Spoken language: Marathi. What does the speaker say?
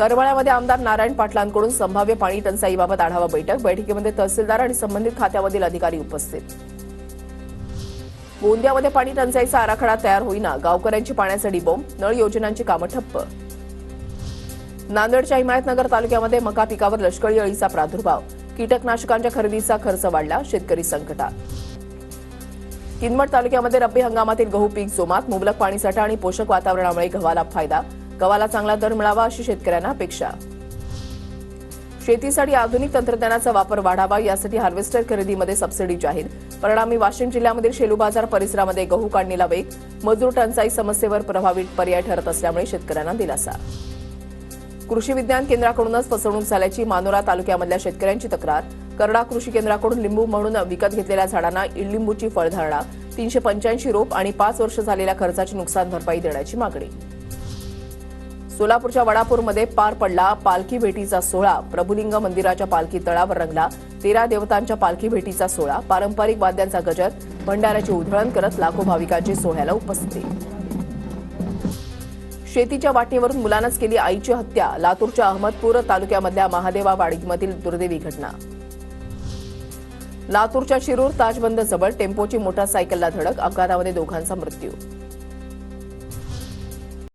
करमाळ्यामध्ये आमदार नारायण पाटलांकडून संभाव्य पाणी टंचाईबाबत आढावा बैठक. बैठकीमध्ये तहसीलदार आणि संबंधित खात्यामधील अधिकारी उपस्थित. गोंदियामध्ये पाणी टंचाईचा आराखडा तयार होईना. गावकऱ्यांची पाण्यासाठी बोंब नळ योजनांची कामं ठप्प. नांदेडच्या हिमायतनगर तालुक्यामध्ये मका पिकावर लष्करी अळीचा प्रादुर्भाव. कीटकनाशकांच्या खरेदीचा खर्च वाढला शेतकरी संकटात. किनवट तालुक्यामध्ये रब्बी हंगामातील गहू पीक जोमात मुबलक पाणीसाठा आणि पोषक वातावरणामुळे गव्हाला फायदा. गव्हाला चांगला दर मिळावा अशी शेतकऱ्यांना अपेक्षा. शेतीसाठी आधुनिक तंत्रज्ञानाचा वापर वाढावा यासाठी हार्वेस्टर खरेदीमध्ये सबसिडी जाहीर. परिणामी वाशिम जिल्ह्यामधील शेलू बाजार परिसरामध्ये गहू काढणीला वेग मजूर टंचाई समस्येवर प्रभावी पर्याय ठरत असल्यामुळे शेतकऱ्यांना दिलासा. कृषी विज्ञान केंद्राकडूनच फसवणूक झाल्याची मानोरा तालुक्यामधल्या शेतकऱ्यांची तक्रार. करडा कृषी केंद्राकडून लिंबू म्हणून विकत घेतलेल्या झाडांना इडलिंबूची फळधारणा तीनशे पंच्याऐंशी रोप आणि पाच वर्ष झालेल्या खर्चाची नुकसान भरपाई देण्याची मागणी. सोलापूरच्या वडापूरमध्ये पार पडला पालखी भेटीचा सोहळा. प्रभुलिंग मंदिराच्या पालखी तळावर रंगला. तेरा देवतांच्या पालखी भेटीचा सोहळा. पारंपरिक वाद्यांचा गजर भंडाऱ्याची उधळण करत लाखो भाविकांची सोहळ्याला उपस्थिती. शेतीच्या वाटणीवरून मुलानंच केली आईची हत्या. लातूरच्या अहमदपूर तालुक्यामधल्या महादेवा वाडीमधील दुर्दैवी घटना. लातूरच्या शिरूर ताजबंद जवळ टेम्पोची मोटारसायकलला धडक. अपघातामध्ये दोघांचा मृत्यू.